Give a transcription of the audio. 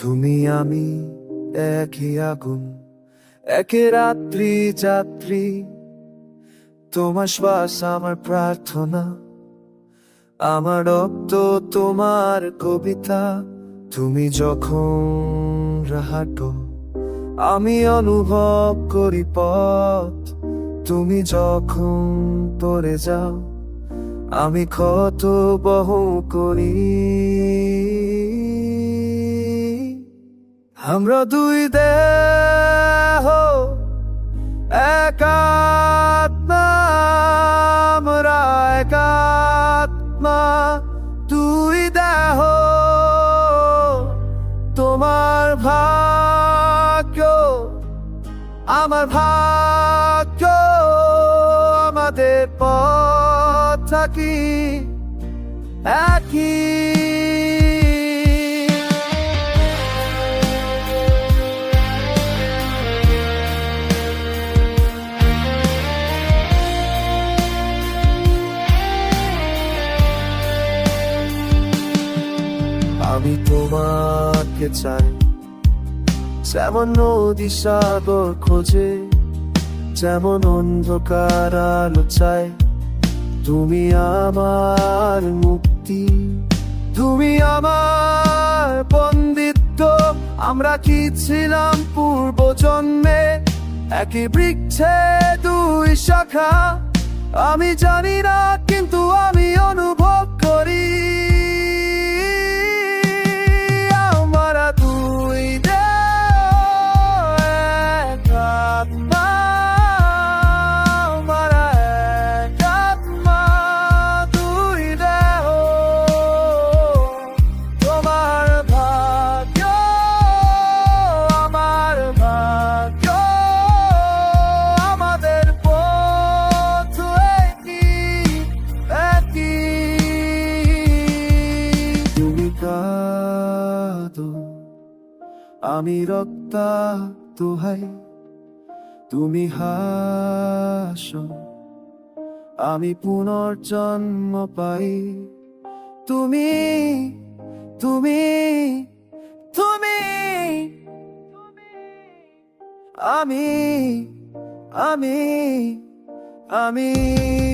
তুমি আমি একই আগুন, একে রাত্রি যাত্রী। তোমার শ্বাস, আমার প্রার্থনা, আমার রক্ত, তোমার কবিতা। তুমি যখন হাঁটো আমি অনুভব করি পথ। তুমি যখন পড়ে যাও, আমি ক্ষত বহু করি। আমরা দুই দেহ একাত্মা আমরা একাত্মা দুই তোমার আমার ভাগ্য আমাদের পথ থাকি। একই আমি তোমাকে চাই। যেমন নদী সাগর খোঁজে, যেমন অন্ধকার আলো চাই তুমি আমার মুক্তি, তুমি আমার বন্দিত্ব আমরা কি ছিলাম পূর্ব জন্মে একই বৃক্ষে দুই শাখা। আমি জানি না, কিন্তু আমি অনুভব করি। আমি রক্তা তোহাই তুমি হাস। আমি পুনর্জন্ম পাই তুমি তুমি তুমি আমি আমি আমি।